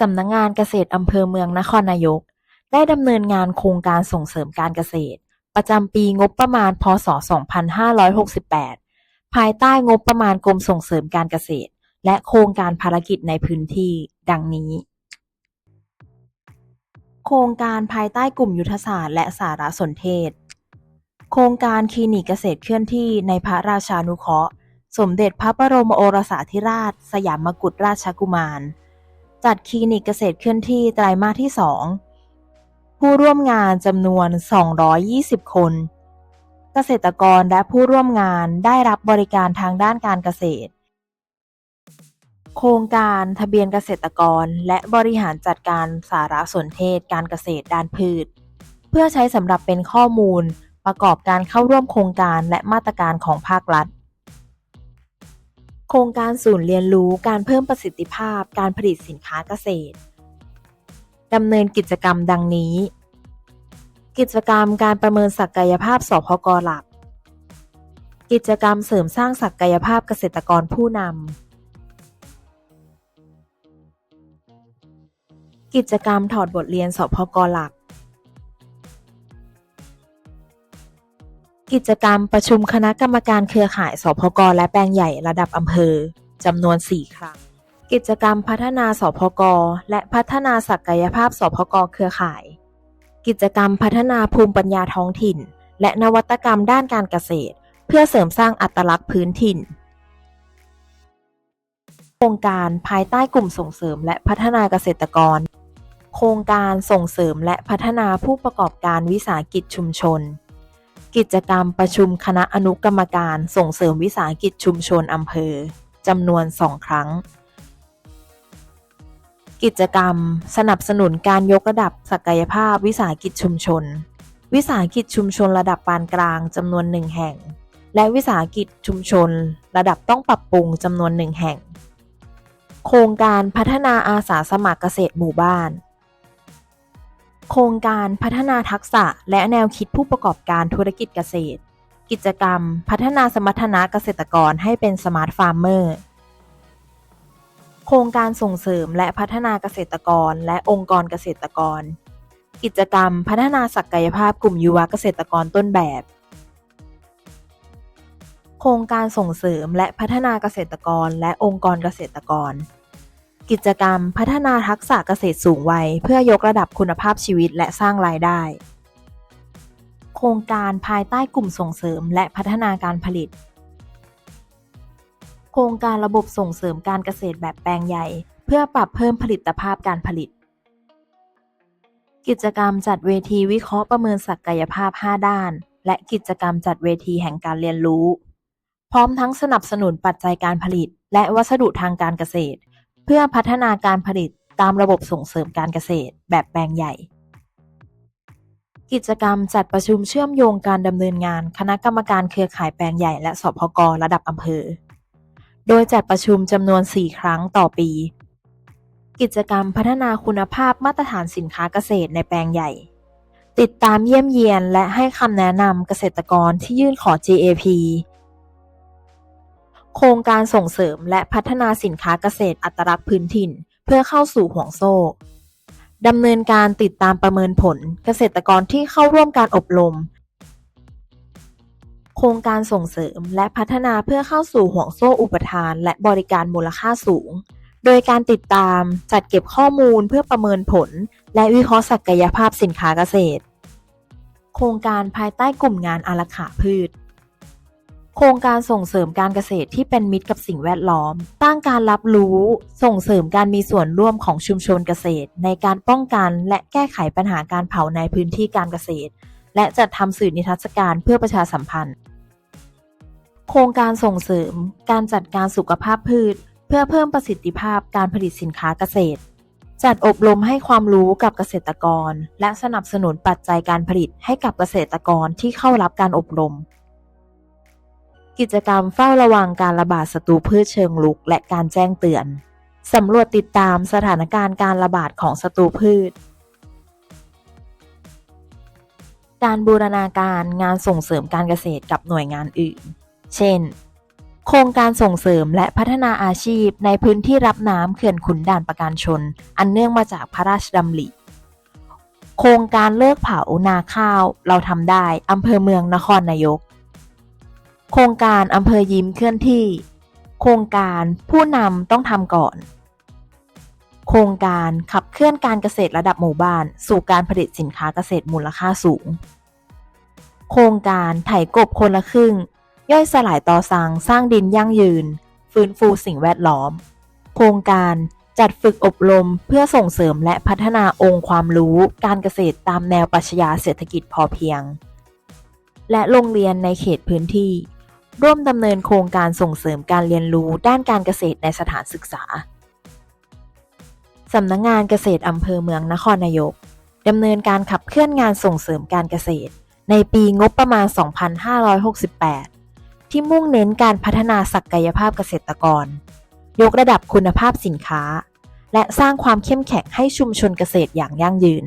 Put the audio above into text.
สำนักงานเกษตรอำเภอเมืองนครนายก ได้ดำเนินงานโครงการส่งเสริมการเกษตร ประจำปีงบประมาณ พศ 2568 ภายใต้งบประมาณกรมส่งเสริมการเกษตร และโครงการภารกิจในพื้นที่ ดังนี้ โครงการภายใต้กลุ่มยุทธศาสตร์และสารสนเทศ โครงการคลินิกเกษตรเคลื่อนที่ในพระราชานุเคราะห์ สมเด็จพระบรมโอรสาธิราช สยามกุฎราชกุมาร จัดคลินิกเกษตรเคลื่อนที่ไตรมาสที่ 2 ผู้ร่วมงานจำนวน 220 คน เกษตรกรและผู้ร่วมงานได้รับบริการทางด้านการเกษตร โครงการทะเบียนเกษตรกรและบริหารจัดการสารสนเทศการเกษตรด้านพืช เพื่อใช้สำหรับเป็นข้อมูลประกอบการเข้าร่วมโครงการและมาตรการของภาครัฐ โครงการศูนย์เรียนรู้การเพิ่มประสิทธิภาพการผลิตสินค้าเกษตรดำเนินกิจกรรมดังนี้ กิจกรรมการประเมินศักยภาพสพกหลัก กิจกรรมเสริมสร้างศักยภาพเกษตรกรผู้นำ กิจกรรมถอดบทเรียนสพกหลัก กิจกรรมประชุมคณะกรรมการเครือข่ายสพกและแปลงใหญ่ระดับอำเภอจำนวน 4 ครั้ง กิจกรรมพัฒนาสพกและพัฒนาศักยภาพสพกเครือข่าย กิจกรรมพัฒนาภูมิปัญญาท้องถิ่น และนวัตกรรมด้านการเกษตร เพื่อเสริมสร้างอัตลักษณ์พื้นถิ่น โครงการภายใต้กลุ่มส่งเสริมและพัฒนาเกษตรกร โครงการส่งเสริมและพัฒนาผู้ประกอบการวิสาหกิจชุมชน กิจกรรมประชุมคณะอนุกรรมการส่งเสริมวิสาหกิจชุมชนอำเภอจำนวน2ครั้ง กิจกรรมสนับสนุนการยกระดับศักยภาพวิสาหกิจชุมชน วิสาหกิจชุมชนระดับปานกลางจำนวนหนึ่งแห่ง และวิสาหกิจชุมชน ระดับต้องปรับปรุงจำนวนหนึ่งแห่ง โครงการพัฒนาอาสาสมัครเกษตรหมู่บ้าน โครงการพัฒนาทักษะและแนวคิดผู้ประกอบการธุรกิจเกษตร กิจกรรม พัฒนาสมรรถนะเกษตรกรให้เป็นสมาร์ทฟาร์มเมอร์ โครงการส่งเสริมและพัฒนาเกษตรกรและองค์กรเกษตรกร กิจกรรมพัฒนาศักยภาพกลุ่มยุวเกษตรกรต้นแบบ โครงการส่งเสริมและพัฒนาเกษตรกรและองค์กรเกษตรกร กิจกรรม พัฒนาทักษะเกษตรสูงวัย เพื่อยกระดับคุณภาพชีวิตและสร้างรายได้ โครงการภายใต้กลุ่มส่งเสริมและพัฒนาการผลิต โครงการระบบส่งเสริมการเกษตรแบบแปลงใหญ่ เพื่อปรับเพิ่มผลิตภาพการผลิต กิจกรรมจัดเวทีวิเคราะห์ประเมินศักยภาพ 5 ด้าน และกิจกรรมจัดเวทีแห่งการเรียนรู้ พร้อมทั้งสนับสนุนปัจจัยการผลิต และวัสดุทางการเกษตร เพื่อพัฒนาการผลิตตามระบบส่งเสริมการเกษตรแบบแปลงใหญ่ กิจกรรมจัดประชุมเชื่อมโยงการดำเนินงานคณะกรรมการเครือข่ายแปลงใหญ่และสพกระดับอำเภอ โดยจัดประชุมจำนวน 4 ครั้งต่อปี กิจกรรมพัฒนาคุณภาพมาตรฐานสินค้าเกษตรในแปลงใหญ่ ติดตามเยี่ยมเยียนและให้คำแนะนำเกษตรกรที่ยื่นขอ GAP โครงการส่งเสริมและพัฒนาสินค้าเกษตรอัตลักษณ์พื้นถิ่น เพื่อเข้าสู่ห่วงโซ่ดำเนินการติดตามประเมินผลเกษตรกรที่เข้าร่วมการอบรม โครงการส่งเสริมและพัฒนาเพื่อเข้าสู่ห่วงโซ่อุปทาน และบริการมูลค่าสูง โดยการติดตามจัดเก็บข้อมูลเพื่อประเมินผล และวิเคราะห์ศักยภาพสินค้าเกษตร โครงการภายใต้กลุ่มงานอารักขาพืช โครงการส่งเสริมการเกษตรที่เป็นมิตรกับสิ่งแวดล้อม ตั้งการรับรู้ ส่งเสริมการมีส่วนร่วมของชุมชนเกษตร ในการป้องกันและแก้ไขปัญหาการเผาในพื้นที่การเกษตร และจัดทำสื่อนิทรรศการเพื่อประชาสัมพันธ์ โครงการส่งเสริม การจัดการสุขภาพพืช เพื่อเพิ่มประสิทธิภาพการผลิตสินค้าเกษตร จัดอบรมให้ความรู้กับเกษตรกร และสนับสนุนปัจจัยการผลิตให้กับเกษตรกรที่เข้ารับการอบรม กิจกรรมเฝ้าระวังการระบาดศัตรูพืชเชิงลุก และการแจ้งเตือน สำรวจติดตามสถานการณ์การระบาดของศัตรูพืช การบูรณาการงานส่งเสริมการเกษตรกับหน่วยงานอื่น เช่น โครงการส่งเสริมและพัฒนาอาชีพในพื้นที่รับน้ำเขื่อนขุนด่านประการชน อันเนื่องมาจากพระราชดำริ โครงการเลิกเผานาข้าว เราทำได้อำเภอเมืองนครนายก โครงการอำเภอยิ้มเคลื่อนที่ โครงการผู้นำต้องทำก่อน โครงการขับเคลื่อนการเกษตรระดับหมู่บ้าน สู่การผลิตสินค้าเกษตรมูลค่าสูง โครงการไถกบคนละครึ่ง ย่อยสลายต่อสังสร้างดินยั่งยืน ฟื้นฟูสิ่งแวดล้อม โครงการจัดฝึกอบรมเพื่อส่งเสริมและพัฒนาองค์ความรู้การเกษตรตามแนวปรัชญาเศรษฐกิจพอเพียง และโรงเรียนในเขตพื้นที่ ร่วมดำเนินโครงการส่งเสริมการเรียนรู้ด้านการเกษตรในสถานศึกษา สำนักงงานเกษตรอำเภอเมืองนครนายกดำเนินการขับเคลื่อนงานส่งเสริมการเกษตร ในปีงบประมาณ 2568 ที่มุ่งเน้นการพัฒนาศักยภาพเกษตรกร ยกระดับคุณภาพสินค้า และสร้างความเข้มแข็งให้ชุมชนเกษตรอย่างยั่งยืน